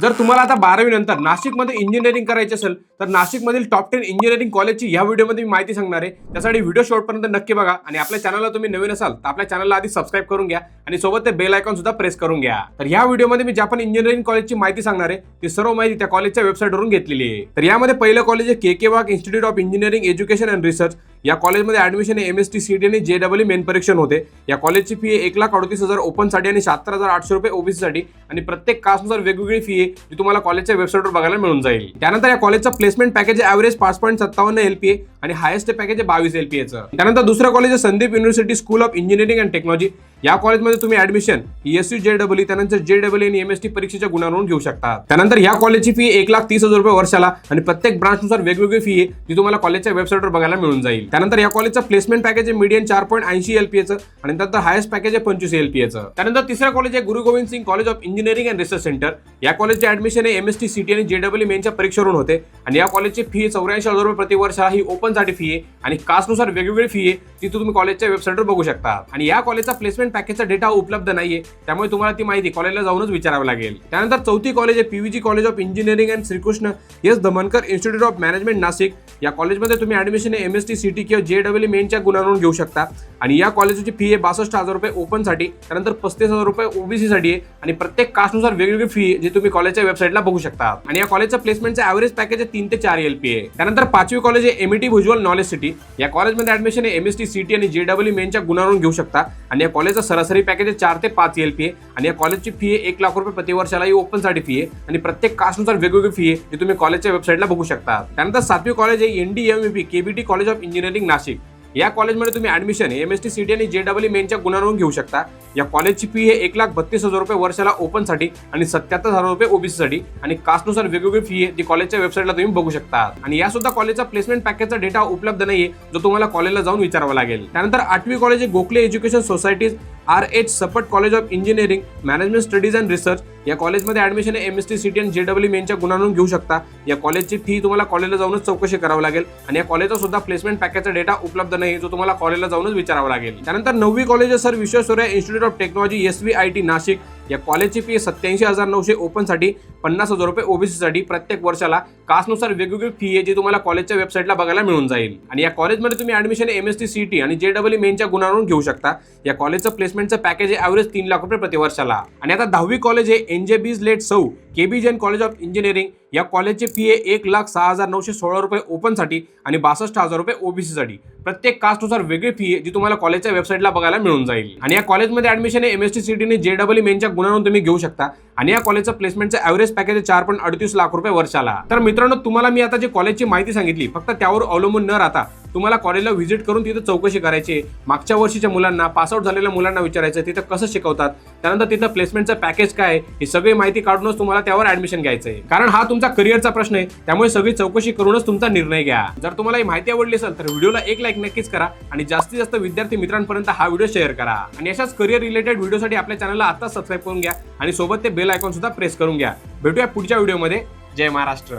जर तुम्हाला आता बारावी नंतर नाशिकमध्ये इंजिनिअरिंग करायची असेल तर नाशिकमधील टॉप टेन इंजिनिअरिंग कॉलेजची या व्हिडिओमध्ये मी माहिती सांगणार आहे. त्यासाठी व्हिडिओ शॉर्टपर्यंत नक्की बघा आणि आपल्या चॅनलला तुम्ही नवीन असाल तर आपल्या चॅनलला आधी सबस्क्राईब करून घ्या आणि सोबत ते बेल आयकॉन सुद्धा प्रेस करून घ्या. तर या व्हिडिओमध्ये मी ज्या पण इंजिनिअरिंग कॉलेजची माहिती सांगणार आहे ती सर्व माहिती त्या कॉलेजच्या वेबसाईटवरून घेतलेली आहे. तर यामध्ये पहिलं कॉलेज आहे K K Wagh institute of engineering education and research या कॉलेजमध्ये admission M S T C T आणि जे डबल मेन परीक्षण होते. या कॉलेजची फी एक लाख अडतीस हजार ओपनसाठी आणि शहात्तर हजार आठशे रुपये ओबीसीसाठी आणि प्रत्येक कास्टनुसार वेगवेगळी फी आहे जी तुम्हाला कॉलेजच्या वेबसाईटवर बघायला मिळून जाईल. त्यानंतर या कॉलेजचा प्लेसमेंट पॅकेज ॲव्हरेज पाच पॉईंट सत्तावन्न एलपीए आणि हायेस्ट पॅकेज आहे बावीस एचं त्यानंतर दुसरं कॉलेज आहे Sandip university school of engineering and technology या कॉलेजमध्ये तुम्ही admission S U J W त्यानंतर जे डब्ल्यू आणि एम एस टी परीक्षेच्या गुणांवरून घेऊ शकता. त्यानंतर या कॉलेजची फी एक लाख तीस हजार रुपये वर्षाला आणि प्रत्येक ब्रांचनुसार वेगवेगळी फी आहे जी तुम्हाला कॉलेजच्या वेबसाईटवर बघायला मिळून जाईल. त्यानंतर या कॉलेजचं प्लेसमेंट पॅकेज आहे मीडियन चार पॉईंट ऐंशी एलपीएचं आणि नंतर हायस्ट पॅकेज आहे पंचवीस एलपीएचं त्यानंतर तिसरं कॉलेज आहे Guru Gobind Singh college of engineering and research centre या कॉलेजचे ऍडमिशन आहे एम एस टी सीटी आणि जे डब्ल्यू मेनच्या परीक्षेवरून होते. आणि या कॉलेजची फी चौऱ्याऐंशी हजार रुपये प्रति ही ओपनसाठी फी आहे आणि कास्टनुसार वेगवेगळी फी आहे ती तुम्ही कॉलेजच्या वेबसाईटवर बघू शकता. आणि या कॉलेजचा प्लेसमेंट पॅकेजचा डेटा उपलब्ध नाहीये. त्यामुळे तुम्हाला ती माहिती कॉलेजला जाऊनच विचारावं लागेल. त्यानंतर चौथी कॉलेज आहे PVG college of engineering and Shrikrishna S Dhamankar institute of management Nashik या कॉलेजमध्ये तुम्ही admission M S T C T किंवा जे डब्ल्यू मेनच्या गुणांवरून घेऊ शकता. आणि या कॉलेजची फी आहे बासष्ट हजार रुपये ओपनसाठी त्यानंतर पस्तीस हजार रुपये ओबीसी साठी आहे. आणि प्रत्येक कास्टनुसार वेगवेगळी फी जे जी तुम्ही कॉलेजच्या वेबसाईटला बघू शकता. आणि या कॉलेजचं प्लेसमेंटचं ॲव्हरेज पॅकेज तीन ते चार एल पी आहे त्यानंतर पाचवी कॉलेज आहे एमईटी व्हिज्युअल नॉलेज सिटी या कॉलेजमध्ये admission M S T C T आणि जे डब्ल्यू मेनच्या गुणांवरून घेऊ शकता. आणि या कॉलेज सरासरी पॅकेज आहे चार ते पाच एल पी आहे. आणि या कॉलेजची फी आहे एक लाख रुपये प्रतिवर्षाला ही ओपनसाठी फी आहे. आणि प्रत्येक कास्टनुसार वेगवेगळी फी आहे जी तुम्ही कॉलेजच्या वेबसाईटला बघू शकता. त्यानंतर सातवी कॉलेज आहे N D M KBT college of engineering Nashik. या कॉलेजमध्ये तुम्ही admission M S T C T आणि जे डब्ल्यू मेनच्या गुणांवरून घेऊ शकता. या कॉलेजची फी हे एक लाख बत्तीस हजार रुपये वर्षाला ओपनसाठी आणि सत्याहत्तर हजार रुपये ओबीसीसाठी आणि कास्टनुसार वेगवेगळी फी आहे ती कॉलेजच्या वेबसाईटला तुम्ही बघू शकता आणि या सुद्धा कॉलेजचा प्लेसमेंट पॅकेजचा डेटा उपलब्ध नाहीये जो तुम्हाला कॉलेजला जाऊन विचारावा लागेल. त्यानंतर आठवी college Gokhale education society's R H Sapat college of engineering management studies and research या कॉलेजमध्ये admission M S T C T आणि जे डब्ल्यू मेनच्या गुणांवरून घेऊ शकता. या कॉलेजची फी तुम्हाला कॉलेजला जाऊनच चौकशी करावं लागेल. आणि या कॉलेजचा सुद्धा प्लेसमेंट पॅकेजचा डेटा उपलब्ध नाही जो तुम्हाला कॉलेजला जाऊनच विचारावा लागेल. त्यानंतर नववी college sir Visvesvaraya institute of technology S V I T Nashik. या कॉलेजची फी सत्याऐंशी हजार नऊशे ओपनसाठी पन्नास हजार रुपये ओबीसीसाठी प्रत्येक वर्षाला. कास्टनुसार वेगवेगळी फी आहे जी तुम्हाला कॉलेजच्या वेबसाईटला बघायला मिळून जाईल. आणि या कॉलेजमध्ये तुम्ही admission M S T C T आणि जे डबल मेनच्या गुणावरून घेऊ शकता. या कॉलेजचं प्लेसमेंटचं पॅकेज आहे ॲव्हरेज तीन लाख रुपये प्रति वर्षाला. आणि आता दहावी कॉलेज आहे एन जे बीज लेट सौ K B Jain college of engineering या कॉलेजचे फी आहे एक लाख सहा हजार नऊशे सोळा रुपये ओपनसाठी आणि बासष्ट हजार रुपये ओबीसीसाठी प्रत्येक कास्टनुसार वेगळी फी आहे जी तुम्हाला कॉलेजच्या वेबसाईटला बघायला मिळून जाईल. आणि या कॉलेजमध्ये ऍडमिशन आहे M S T C T J double मेनच्या गुणावरून तुम्ही घेऊ शकता. आणि या कॉलेजचं प्लेसमेंटचं ॲव्हरेज पॅकेज चार पॉईंट अडतीस लाख रुपये वर्षाला. तर मित्रांनो तुम्हाला मी आता जे कॉलेजची माहिती सांगितली फक्त त्यावर अवलंबून न राहता तुम्हाला कॉलेजला व्हिजिट करून तिथं चौकशी करायची. मागच्या वर्षीच्या मुलांना पासआउट झालेल्या मुलांना विचारायचं तिथं कसं शिकवतात? त्यानंतर तिथं प्लेसमेंटचं पॅकेज काय आहे, ही सगळी माहिती काढूनच तुम्हाला त्यावर ऍडमिशन घ्यायचं आहे कारण हा तुमचा करिअरचा प्रश्न आहे. त्यामुळे सगळी चौकशी करूनच तुमचा निर्णय घ्या. जर तुम्हाला ही माहिती आवडली असेल तर व्हिडिओला एक लाईक नक्कीच करा आणि जास्तीत जास्त विद्यार्थी मित्रांपर्यंत हा व्हिडिओ शेअर करा. आणि अशाच करिअर रिलेटेड व्हिडिओसाठी आपल्या चॅनलला आता सबस्क्राईब करून घ्या आणि सोबत ते बेल आयकॉन सुद्धा प्रेस करून घ्या. भेटूया पुढच्या व्हिडिओमध्ये जय महाराष्ट्र.